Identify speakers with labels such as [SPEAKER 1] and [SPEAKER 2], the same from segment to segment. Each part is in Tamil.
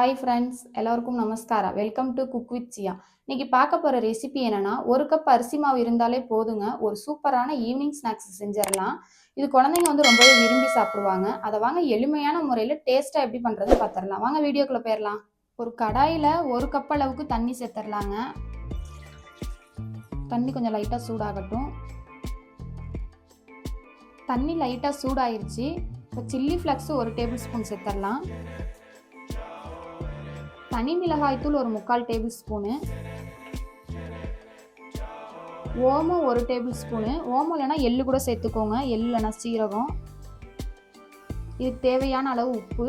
[SPEAKER 1] ஹாய் ஃப்ரெண்ட்ஸ் எல்லாருக்கும் நமஸ்காரம். Welcome to cook with Sia இன்னைக்கு பார்க்க போகிற ரெசிபி என்னன்னா ஒரு கப் அரிசி மாவு இருந்தாலே போதுங்க. ஒரு சூப்பரான ஈவினிங் ஸ்நாக்ஸ் செஞ்சிடலாம். இது குழந்தைங்க வந்து ரொம்பவே விரும்பி சாப்பிடுவாங்க. அதை வாங்க எளிமையான முறையில் டேஸ்ட்டாக எப்படி பண்ணுறது பார்த்துடலாம். வாங்க வீடியோக்குள்ளே போயிடலாம். ஒரு கடாயில் ஒரு கப் அளவுக்கு தண்ணி சேர்த்துடலாங்க. தண்ணி கொஞ்சம் லைட்டாக சூடாகட்டும். தண்ணி லைட்டாக சூடாயிருச்சு. இப்போ சில்லி ஃப்ளக்ஸ் ஒரு டேபிள் ஸ்பூன் சேர்த்துடலாம். தனி மிளகாய்த்தூள் ஒரு முக்கால் டேபிள் ஸ்பூனு. ஓமம் ஒரு டேபிள் ஸ்பூனு. ஓமம் இல்லைன்னா எள்ளு கூட சேர்த்துக்கோங்க. எள்ளு இல்லைனா சீரகம். இது தேவையான அளவு உப்பு.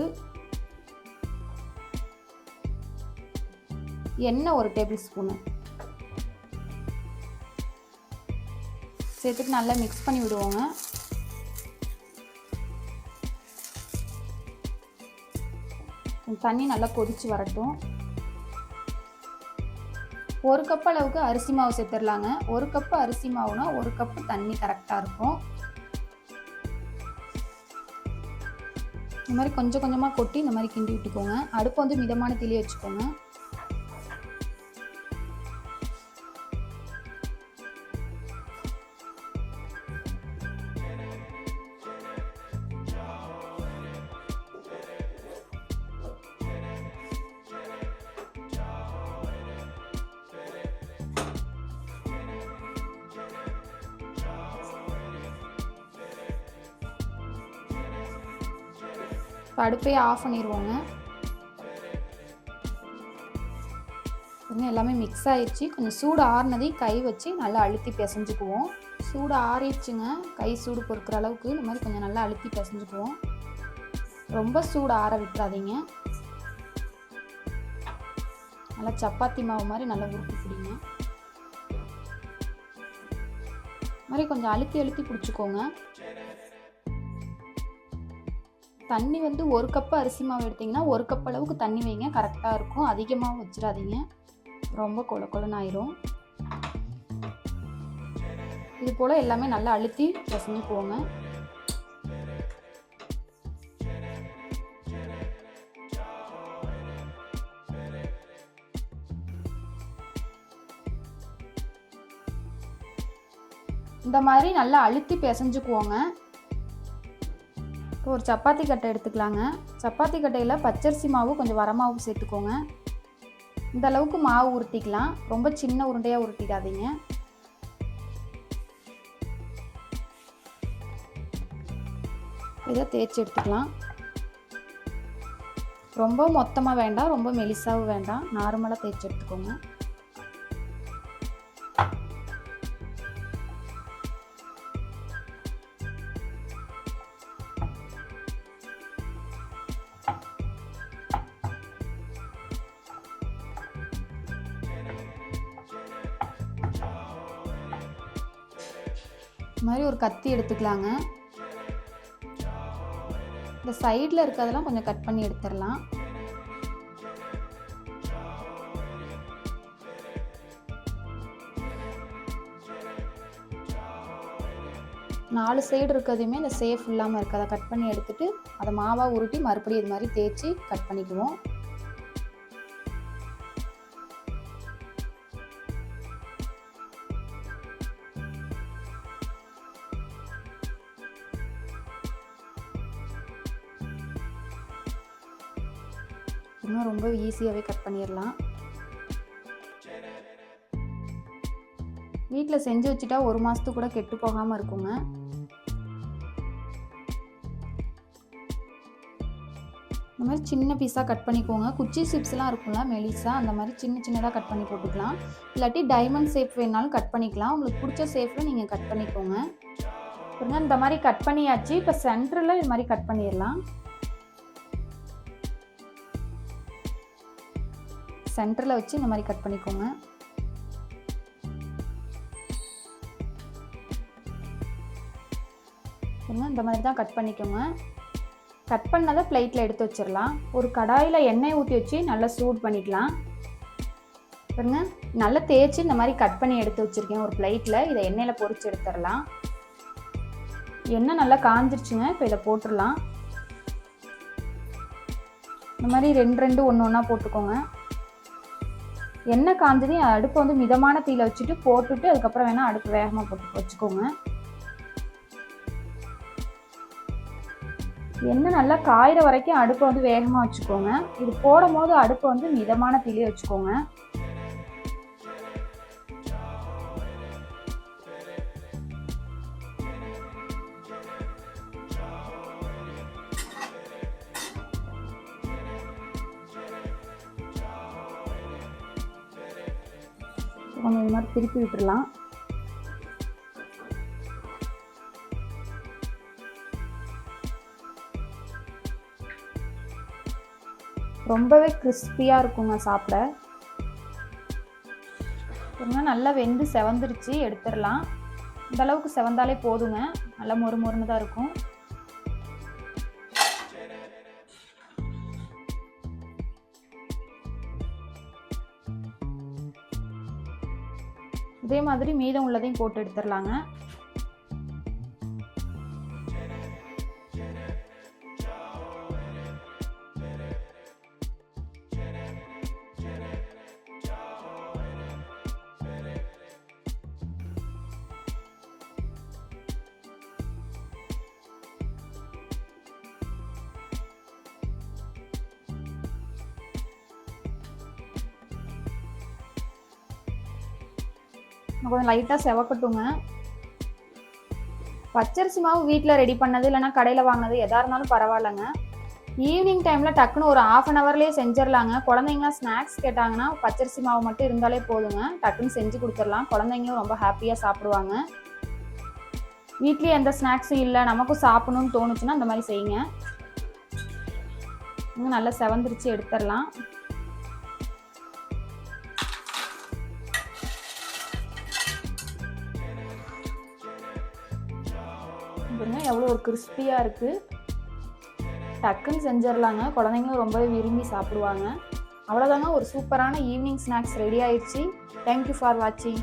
[SPEAKER 1] எண்ணெய் ஒரு டேபிள் ஸ்பூனு. சேர்த்துட்டு நல்லா மிக்ஸ் பண்ணி விடுவோங்க. தண்ணி நல்லா கொதிச்சு வரட்டும். ஒரு கப் அளவுக்கு அரிசி மாவு சேர்த்துடலாங்க. ஒரு கப்பு அரிசி மாவுனா ஒரு கப்பு தண்ணி கரெக்டாக இருக்கும். இந்த மாதிரி கொஞ்சம் கொஞ்சமாக கொட்டி இந்த மாதிரி கிண்டி விட்டுக்கோங்க. அடுப்பு வந்து மிதமான திளி வச்சுக்கோங்க. இப்போ அடுப்பையே ஆஃப் பண்ணிடுவோங்க இன்னும் எல்லாமே மிக்ஸ் ஆயிடுச்சு. கொஞ்சம் சூடு ஆறுனதையும் கை வச்சு நல்லா அழுத்தி பிசைஞ்சுக்குவோம். சூடு ஆறிடுச்சுங்க. கை சூடு பொறுக்கிற அளவுக்கு இந்த மாதிரி கொஞ்சம் நல்லா அழுத்தி பிசைஞ்சுக்குவோம். ரொம்ப சூடு ஆற விட்டுறாதீங்க. நல்லா சப்பாத்தி மாவு மாதிரி நல்லா உருட்டி பிடிங்க. மாதிரி கொஞ்சம் அழுத்தி அழுத்தி பிடிச்சிக்கோங்க. தண்ணி வந்து ஒரு கப்பு அரிசி மாவு எடுத்திங்கன்னா ஒரு கப் அளவுக்கு தண்ணி வைங்க. கரெக்டாக இருக்கும். அதிகமாக வச்சிடாதீங்க. ரொம்ப கொல கொலன்னு ஆயிரும். இது போல் எல்லாமே நல்லா அழுத்தி பிசைஞ்சுக்குவோங்க இந்த மாதிரி நல்லா அழுத்தி பிசைஞ்சுக்குவோங்க இப்போ ஒரு சப்பாத்தி கட்டை எடுத்துக்கலாங்க. சப்பாத்தி கட்டையில் பச்சரிசி மாவு கொஞ்சம் வரமாவும் சேர்த்துக்கோங்க. இந்த அளவுக்கு மாவு உருட்டிக்கலாம். ரொம்ப சின்ன உருண்டையாக உருட்டிடாதீங்க. இதை தேய்ச்சி எடுத்துக்கலாம். ரொம்ப மொத்தமாக வேண்டாம். ரொம்ப மெலிசாவும் வேண்டாம். நார்மலாக தேய்ச்சி எடுத்துக்கோங்க. இது மாதிரி ஒரு கத்தி எடுத்துக்கலாங்க. இந்த சைடில் இருக்கிறதெல்லாம் கொஞ்சம் கட் பண்ணி எடுத்துடலாம். நாலு சைடு இருக்கிறதையுமே இந்த சேஃப் இல்லாமல் இருக்கிறத கட் பண்ணி எடுத்துட்டு அதை மாவாக உருட்டி மறுபடியும் இது மாதிரி தேய்ச்சி கட் பண்ணிக்குவோம். இன்னும் ரொம்ப ஈஸியாகவே கட் பண்ணிடலாம். வீட்டில் செஞ்சு வச்சுட்டா ஒரு மாதத்துக்கு கூட கெட்டு போகாமல் இருக்குங்க. இந்த மாதிரி சின்ன பீஸாக கட் பண்ணிக்கோங்க. குச்சி சிப்ஸ்லாம் இருக்கும்ல மெலிசா அந்த மாதிரி சின்ன சின்னதாக கட் பண்ணி போட்டுக்கலாம். இல்லாட்டி டைமண்ட் ஷேப் வேணாலும் கட் பண்ணிக்கலாம். உங்களுக்கு பிடிச்ச ஷேப்பில் நீங்கள் கட் பண்ணிக்கோங்க. பாருங்க இந்த மாதிரி கட் பண்ணியாச்சு. இப்போ சென்டரில் இது மாதிரி கட் பண்ணிடலாம். சென்டரில் வச்சு இந்த மாதிரி கட் பண்ணிக்கோங்க. இந்த மாதிரி தான் கட் பண்ணிக்கோங்க. கட் பண்ணதை பிளேட்டில் எடுத்து வச்சிடலாம். ஒரு கடாயில் எண்ணெய் ஊற்றி வச்சு நல்லா சூட் பண்ணிக்கலாம். பாருங்க நல்லா தேய்ச்சி இந்த மாதிரி கட் பண்ணி எடுத்து வச்சுருக்கேன். ஒரு பிளேட்டில் இதை எண்ணெயில் பொறிச்சு எடுத்துடலாம். எண்ணெய் நல்லா காஞ்சிருச்சுங்க இப்போ இதை போட்டுடலாம். இந்த மாதிரி ரெண்டு ரெண்டு ஒன்று ஒன்றா போட்டுக்கோங்க. எண்ணெய் காஞ்சதையும் அடுப்பை வந்து மிதமான தீயில வச்சுட்டு போட்டுட்டு அதுக்கப்புறம் வேணால் அடுப்பு வேகமாக போட்டு வச்சுக்கோங்க. எண்ணெய் நல்லா காயிற வரைக்கும் அடுப்பை வந்து வேகமாக வச்சுக்கோங்க. இது போடும் போது அடுப்பை வந்து மிதமான தீயிலே வச்சுக்கோங்க. கொஞ்சம் இது மாதிரி திருப்பி விட்டுறலாம். ரொம்பவே கிறிஸ்பியாக இருக்குங்க சாப்பிட. பாருங்க நல்லா வெந்து செவந்துருச்சு எடுத்துடலாம். இந்த அளவுக்கு செவந்தாலே போதுங்க. நல்லா மொறு மொறுன்னு தான் இருக்கும். இதே மாதிரி மீதம் உள்ளதையும் போட்டு எடுத்துடலாங்க. கொஞ்சம் லைட்டாக செவக்கட்டுங்க. பச்சரிசி மாவு வீட்டில் ரெடி பண்ணது இல்லைன்னா கடையில் வாங்கினது எதாக இருந்தாலும் பரவாயில்லைங்க. ஈவினிங் டைமில் டக்குன்னு ஒரு ஆஃப் அன் ஹவர்லேயே செஞ்சிடலாங்க. குழந்தைங்களாம் ஸ்நாக்ஸ் கேட்டாங்கன்னா பச்சரிசி மாவு மட்டும் இருந்தாலே போதுங்க. டக்குன்னு செஞ்சு கொடுத்துடலாம். குழந்தைங்களும் ரொம்ப ஹாப்பியாக சாப்பிடுவாங்க. வீட்லேயே எந்த ஸ்நாக்ஸும் இல்லை. நமக்கும் சாப்பிடணும்னு தோணுச்சுன்னா அந்த மாதிரி செய்யுங்க. இன்னும் நல்லா செவந்திரிச்சு எடுத்துடலாம். பாருங்கள் எவ்வளோ ஒரு கிறிஸ்பியாக இருக்குது டக்குன்னு செஞ்சிடலாங்க. குழந்தைங்களும் ரொம்பவே விரும்பி சாப்பிடுவாங்க. அவ்வளோதாங்க ஒரு சூப்பரான ஈவினிங் ஸ்நாக்ஸ் ரெடி ஆயிடுச்சு. தேங்க்யூ ஃபார் வாட்சிங்